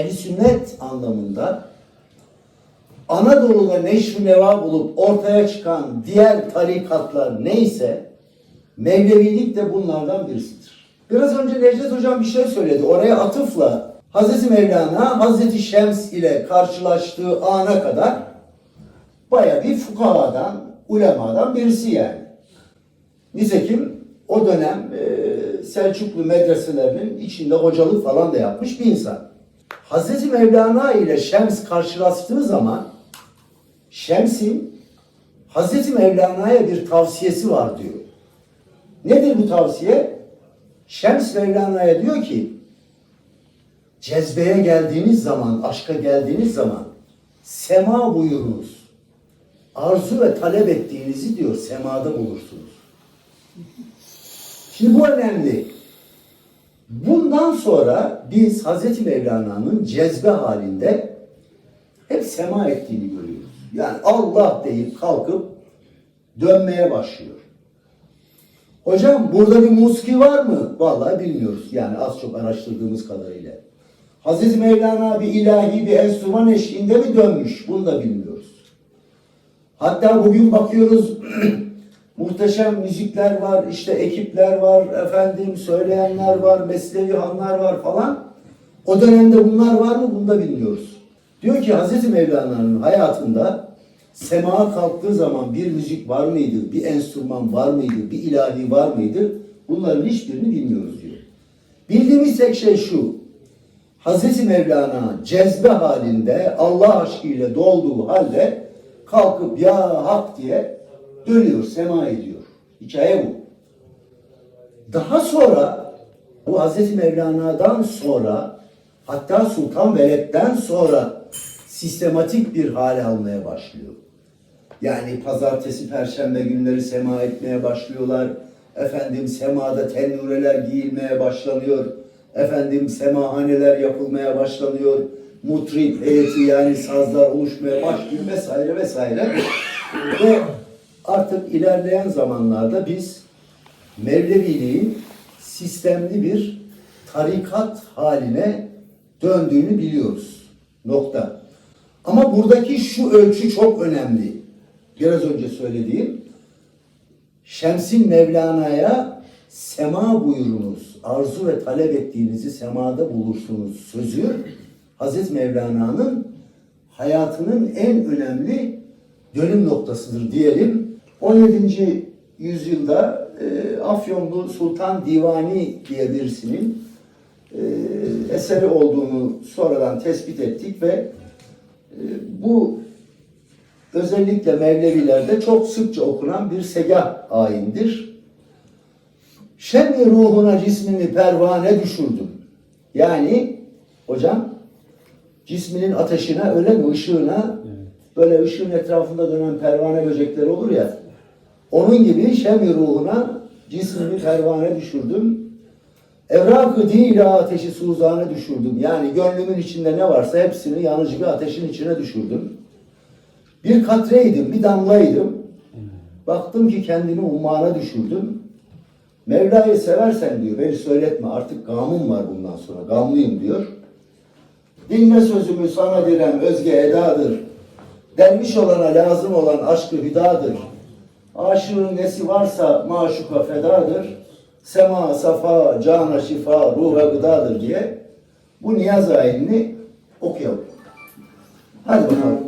Ehl-i sünnet anlamında Anadolu'da neşr neva bulup ortaya çıkan diğer tarikatlar neyse Mevlevilik de bunlardan birisidir. Biraz önce Necdet Hocam bir şey söyledi. Oraya atıfla Hazreti Mevlana Hazreti Şems ile karşılaştığı ana kadar baya bir fukahadan, ulemadan birisi yani. Nitekim o dönem Selçuklu medreselerinin içinde hocalık falan da yapmış bir insan. Hazreti Mevlana ile Şems karşılaştığı zaman Şems'in Hazreti Mevlana'ya bir tavsiyesi var diyor. Nedir bu tavsiye? Şems Mevlana'ya diyor ki cezbeye geldiğiniz zaman, aşka geldiğiniz zaman sema buyurunuz. Arzu ve talep ettiğinizi diyor semada bulursunuz. Şimdi bu önemli. Bundan sonra biz Hazreti Mevlana'nın cezbe halinde hep sema ettiğini görüyoruz. Yani Allah deyip kalkıp dönmeye başlıyor. Hocam burada bir muski var mı? Vallahi bilmiyoruz. Yani az çok araştırdığımız kadarıyla. Hazreti Mevlana bir ilahi bir enstrüman eşliğinde mi dönmüş? Bunu da bilmiyoruz. Hatta bugün bakıyoruz muhteşem müzikler var, işte ekipler var, efendim söyleyenler var, meslevi hanlar var falan. O dönemde bunlar var mı? Bunu da bilmiyoruz. Diyor ki Hazreti Mevlana'nın hayatında semağa kalktığı zaman bir müzik var mıydı, bir enstrüman var mıydı, bir ilahi var mıydı? Bunların hiçbirini bilmiyoruz diyor. Bildiğimiz tek şey şu. Hazreti Mevlana cezbe halinde Allah aşkıyla dolduğu halde kalkıp ya hak diye dönüyor, sema ediyor. Hikaye bu. Daha sonra bu Hazreti Mevlana'dan sonra hatta Sultan Veled'den sonra sistematik bir hale almaya başlıyor. Yani pazartesi, perşembe günleri sema etmeye başlıyorlar. Efendim semada tennureler giyilmeye başlanıyor. Efendim semahaneler yapılmaya başlanıyor. Mutrip heyeti yani sazlar oluşmaya başlıyor vesaire vesaire. Ve artık ilerleyen zamanlarda biz Mevleviliğin sistemli bir tarikat haline döndüğünü biliyoruz. Nokta. Ama buradaki şu ölçü çok önemli. Biraz önce söylediğim Şems'in Mevlana'ya sema buyurunuz, arzu ve talep ettiğinizi semada bulursunuz sözü Hazreti Mevlana'nın hayatının en önemli dönüm noktasıdır diyelim. 17. yüzyılda e, Afyonlu Sultan Divani diye birisinin e, eseri olduğunu sonradan tespit ettik ve e, bu özellikle Mevlevilerde çok sıkça okunan bir segah ayindir. Şemli ruhuna cismini pervane düşürdüm. Yani hocam cisminin ateşine öyle mi ışığına böyle ışığın etrafında dönen pervane böcekleri olur ya onun gibi şemli ruhuna cismini pervane düşürdüm. Evrakı değil ateşi suzane düşürdüm. Yani gönlümün içinde ne varsa hepsini yanıcı bir ateşin içine düşürdüm. Bir katreydim, bir damlaydım. Baktım ki kendimi ummana düşürdüm. Mevla'yı seversen diyor, beni söyletme artık gamım var bundan sonra, gamlıyım diyor. Dinle sözümü sana direm özge edadır. Denmiş olana lazım olan aşkı hüdadır. Aşığın nesi varsa maşuka fedadır. Sema, safa, cana şifa, ruha gıdadır diye bu niyaz ayinini okuyalım. Hadi bakalım.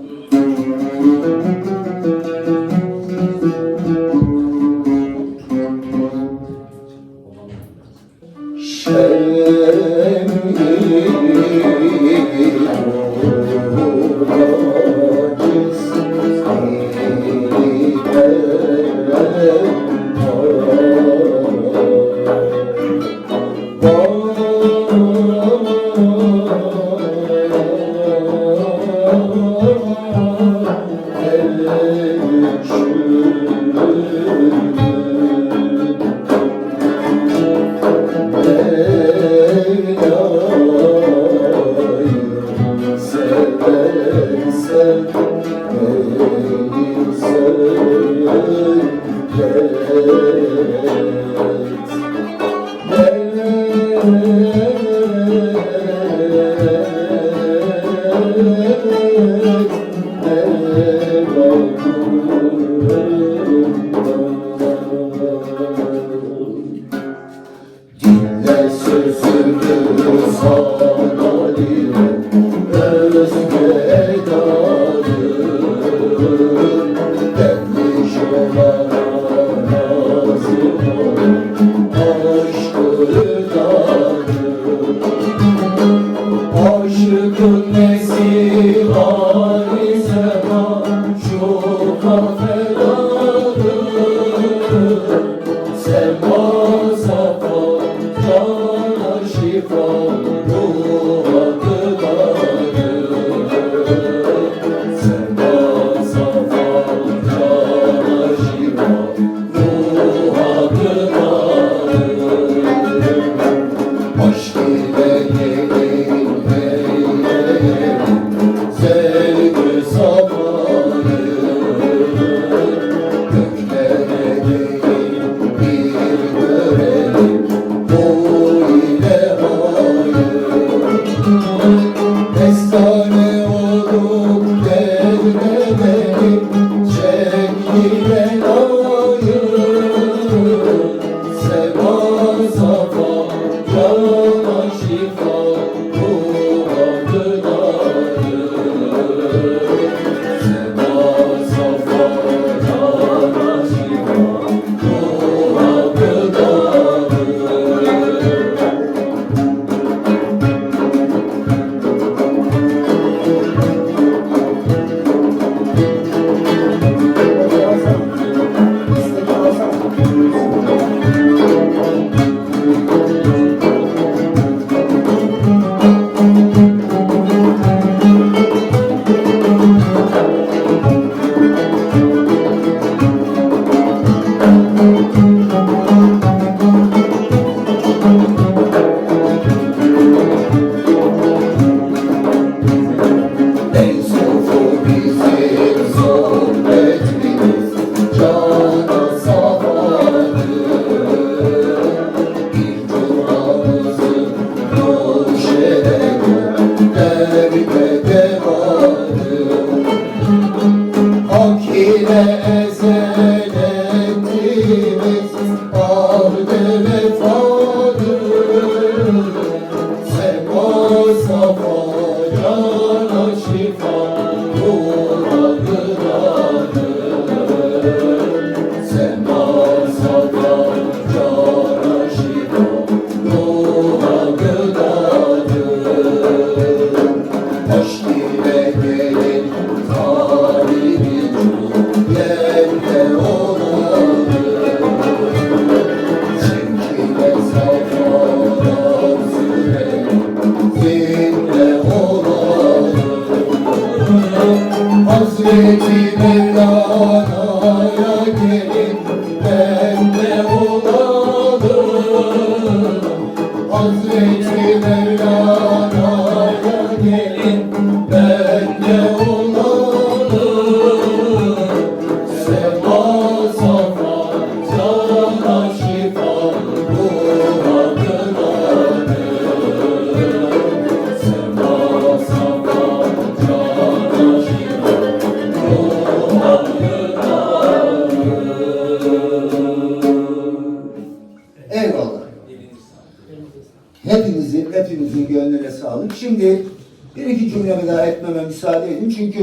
Bir iki cümlemi daha etmeme müsaade edin. Çünkü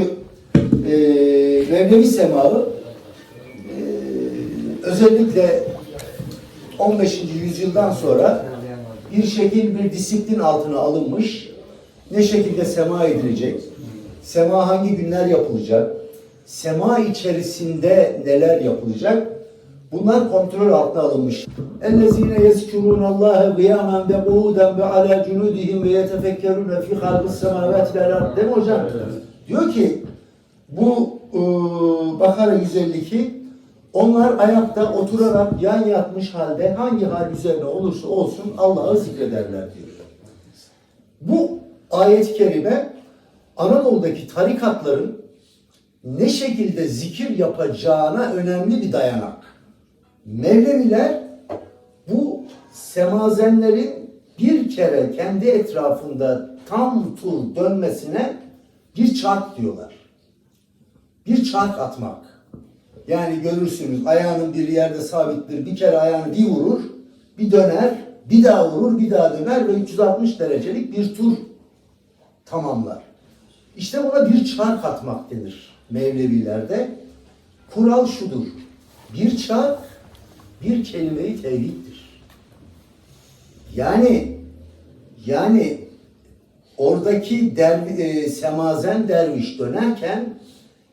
e, Mevlevi Semağı e, özellikle 15. yüzyıldan sonra bir şekil bir disiplin altına alınmış. Ne şekilde sema edilecek? Sema hangi günler yapılacak? Sema içerisinde neler yapılacak? Bunlar kontrol altına alınmış. اَلَّذ۪ينَ يَذْكُرُونَ اللّٰهَ قِيَامًا وَقُعُودًا وَعَلَى جُنُودِهِمْ وَيَتَفَكَّرُونَ فِي خَلْقِ السَّمَاوَاتِ وَالْاَرْضِ Değil mi hocam? Diyor ki bu e, Bakara 152 onlar ayakta oturarak yan yatmış halde hangi hal üzerine olursa olsun Allah'ı zikrederler diyor. Bu ayet-i kerime Anadolu'daki tarikatların ne şekilde zikir yapacağına önemli bir dayanak. Mevleviler bu semazenlerin bir kere kendi etrafında tam tur dönmesine bir çark diyorlar. Bir çark atmak. Yani görürsünüz ayağının bir yerde sabittir. Bir kere ayağını bir vurur, bir döner, bir daha vurur, bir daha döner ve 360 derecelik bir tur tamamlar. İşte buna bir çark atmak denir Mevlevilerde. Kural şudur. Bir çark bir kelime-i tevhiddir. Yani yani oradaki dervi, e, semazen derviş dönerken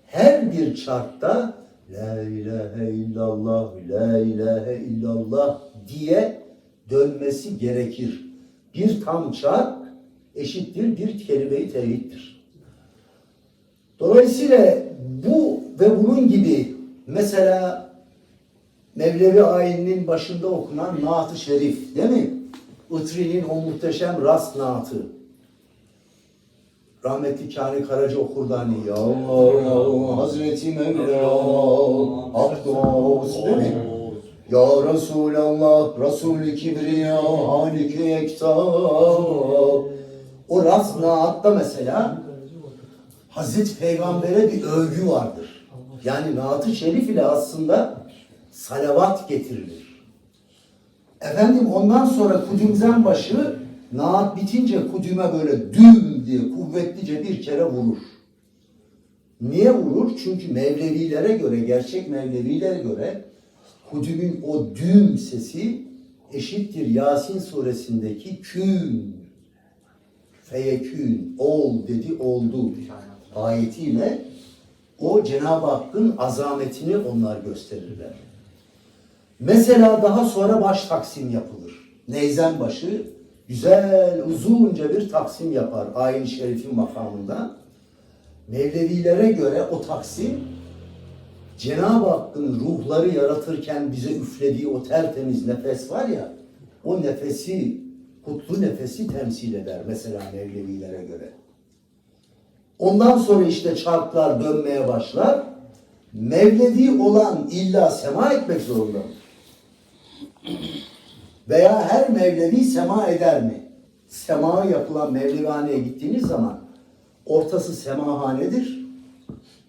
her bir çarkta La ilahe illallah, la ilahe illallah diye dönmesi gerekir. Bir tam çark eşittir bir kelime-i tevhiddir. Dolayısıyla bu ve bunun gibi mesela Mevlevi ayininin başında okunan Naat-ı Şerif değil mi? Itri'nin o muhteşem rast naatı. Rahmetli Kani Karaca okurdu hani Ya Allah, Hazreti Mevla Abdus değil mi? Ya Resulallah Resul-i Kibriya Halik-i Yekta O rast naatta mesela Hazreti Peygamber'e bir övgü vardır. Yani Naat-ı Şerif ile aslında salavat getirilir. Efendim ondan sonra kudümzen başı naat bitince kudüme böyle düm diye kuvvetlice bir kere vurur. Niye vurur? Çünkü Mevlevilere göre, gerçek Mevlevilere göre kudümün o düm sesi eşittir Yasin suresindeki kün, feyekün, ol dedi oldu ayetiyle o Cenab-ı Hakk'ın azametini onlar gösterirler. Mesela daha sonra baş taksim yapılır. Neyzen başı güzel uzunca bir taksim yapar ayin-i şerifin makamında. Mevlevilere göre o taksim Cenab-ı Hakk'ın ruhları yaratırken bize üflediği o tertemiz nefes var ya o nefesi, kutlu nefesi temsil eder mesela Mevlevilere göre. Ondan sonra işte çarklar dönmeye başlar. Mevlevi olan illa sema etmek zorunda mı? Veya her Mevlevi sema eder mi? Sema yapılan Mevlevihaneye gittiğiniz zaman ortası semahanedir.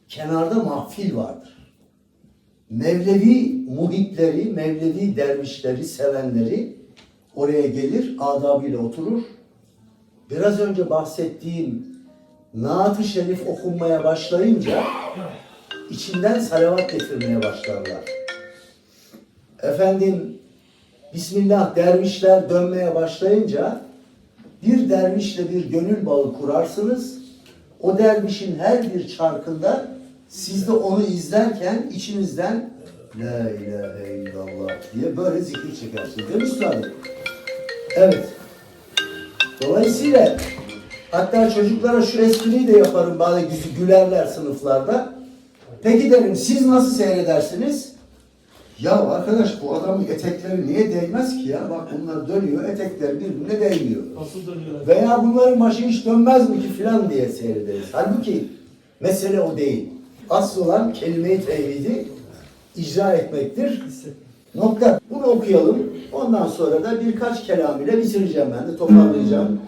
Kenarda mahfil vardır. Mevlevi muhitleri, Mevlevi dervişleri, sevenleri oraya gelir, adabıyla oturur. Biraz önce bahsettiğim Naat-ı Şerif okunmaya başlayınca içinden salavat getirmeye başlarlar. Efendim Bismillah dervişler dönmeye başlayınca bir dervişle bir gönül bağı kurarsınız. O dervişin her bir çarkında siz de onu izlerken içinizden La ilahe illallah diye böyle zikir çekersiniz. Değil mi üstadım? Evet. Dolayısıyla hatta çocuklara şu espriyi de yaparım bazı gülerler sınıflarda. Peki derim siz nasıl seyredersiniz? Ya arkadaş bu adamın etekleri niye değmez ki ya? Bak bunlar dönüyor, etekler birbirine değmiyor. Nasıl dönüyor? Veya bunların başı hiç dönmez mi ki filan diye seyrederiz. Halbuki mesele o değil. Asıl olan kelime-i tevhidi icra etmektir. Nokta. Bunu okuyalım. Ondan sonra da birkaç kelam ile bitireceğim ben de toparlayacağım.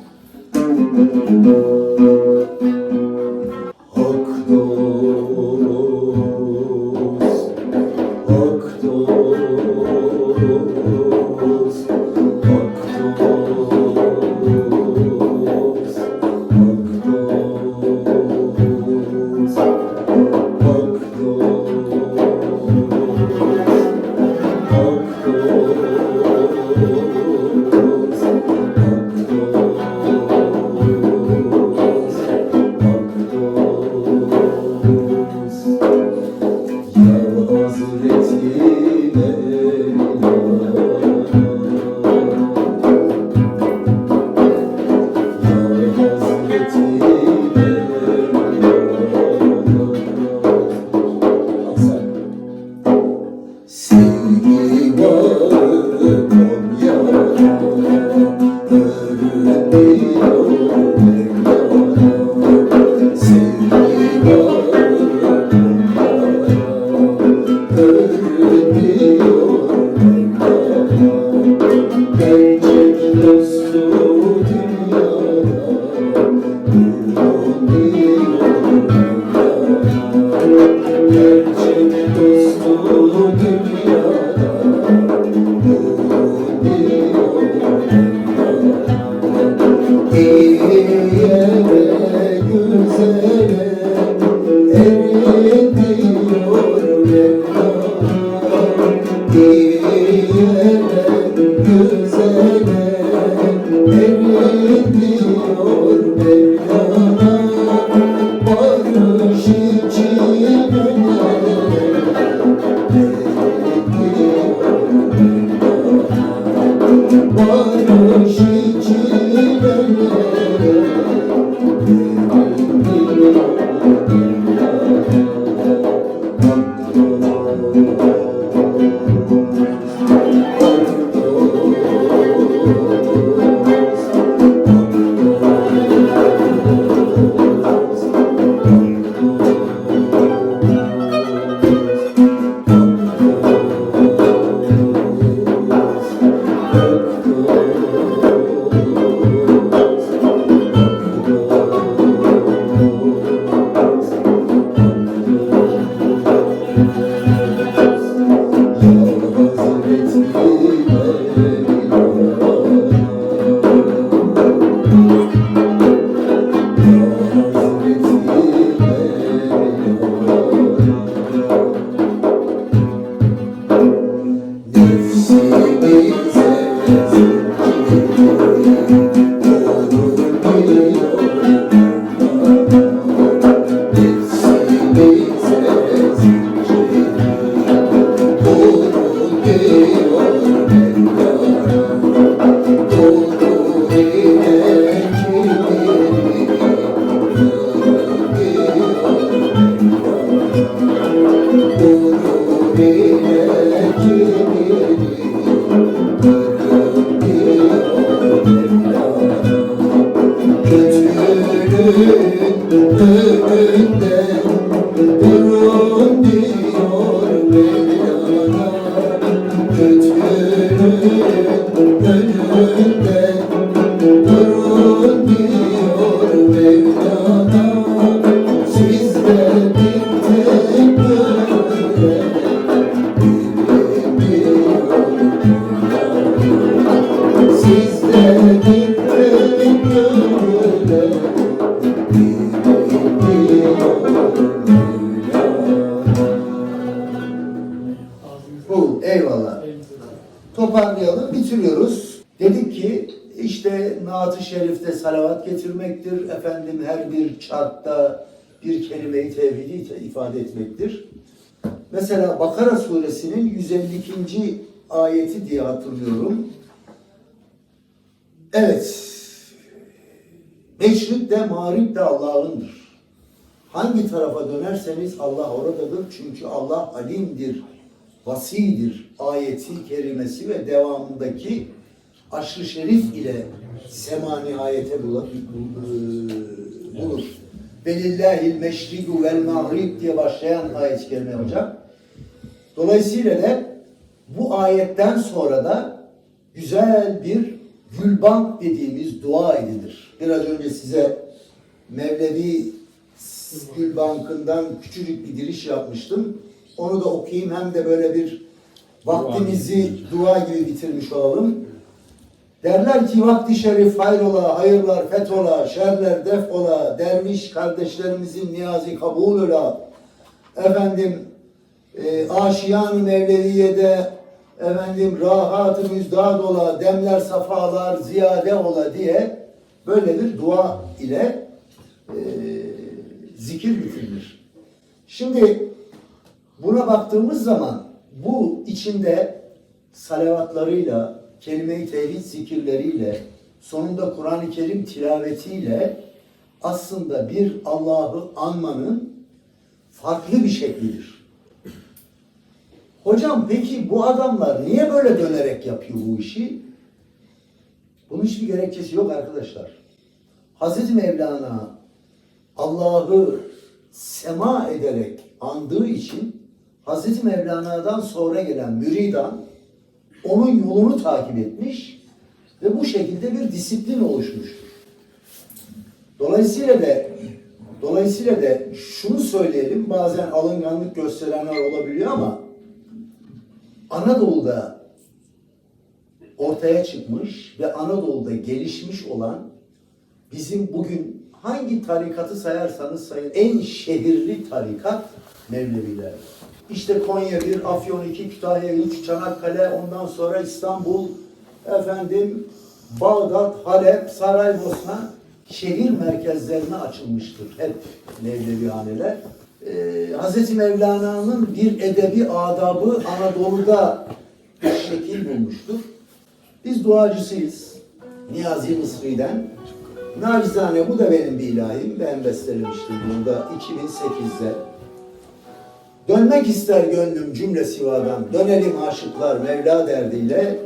Barışın Efendim her bir çarkta bir kelime-i tevhidi ifade etmektir. Mesela Bakara suresinin 152. ayeti diye hatırlıyorum. Evet. Meşrik de mağrib de Allah'ındır. Hangi tarafa dönerseniz Allah oradadır. Çünkü Allah alimdir, vasidir ayeti kerimesi ve devamındaki aşrı şerif ile sema nihayete bula- bul- bulur. Velillahil meşridu vel mağrib diye başlayan ayet-i kerime hocam. Dolayısıyla da bu ayetten sonra da güzel bir gülbank dediğimiz dua edilir. Biraz önce size Mevlevi Gülbankı'ndan küçücük bir giriş yapmıştım. Onu da okuyayım hem de böyle bir vaktimizi dua gibi bitirmiş olalım. Derler ki vakti şerif hayrola, hayırlar fethola, şerler defola, derviş kardeşlerimizin niyazi kabul ola. Efendim e, aşiyan-ı efendim rahat-ı müzdad ola, demler safalar ziyade ola diye böyle bir dua ile e, zikir bitirilir. Şimdi buna baktığımız zaman bu içinde salavatlarıyla, kelime-i tevhid zikirleriyle, sonunda Kur'an-ı Kerim tilavetiyle aslında bir Allah'ı anmanın farklı bir şeklidir. Hocam peki bu adamlar niye böyle dönerek yapıyor bu işi? Bunun hiçbir gerekçesi yok arkadaşlar. Hazreti Mevlana Allah'ı sema ederek andığı için Hazreti Mevlana'dan sonra gelen müridan onun yolunu takip etmiş ve bu şekilde bir disiplin oluşmuştur. Dolayısıyla da dolayısıyla da şunu söyleyelim bazen alınganlık gösterenler olabiliyor ama Anadolu'da ortaya çıkmış ve Anadolu'da gelişmiş olan bizim bugün hangi tarikatı sayarsanız sayın en şehirli tarikat Mevleviler. İşte Konya 1, Afyon 2, Kütahya 3, Çanakkale, ondan sonra İstanbul, efendim Bağdat, Halep, Saraybosna şehir merkezlerine açılmıştır hep Mevlevihaneler. Ee, Hz. Mevlana'nın bir edebi adabı Anadolu'da bir şekil bulmuştur. Biz duacısıyız. Niyazi Mısri'den. Nacizane bu da benim bir ilahim. Ben bestelemiştim bunu da 2008'de. Dönmek ister gönlüm cümle sivadan, dönelim aşıklar Mevla derdiyle.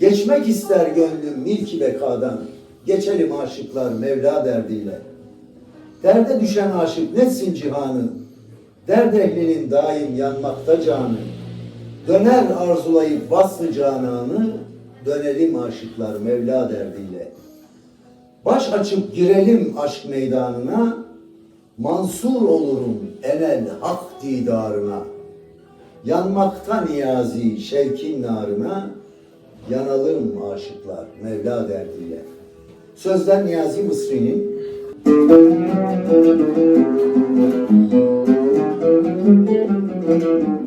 Geçmek ister gönlüm milki bekadan, geçelim aşıklar Mevla derdiyle. Derde düşen aşık netsin cihanı, derd ehlinin daim yanmakta canı. Döner arzulayıp baslı cananı, dönelim aşıklar Mevla derdiyle. Baş açıp girelim aşk meydanına, mansur olurum enel hak didarına. Yanmakta niyazi şevkin narına, yanalım aşıklar Mevla derdiyle. Sözler Niyazi Mısri'nin Allah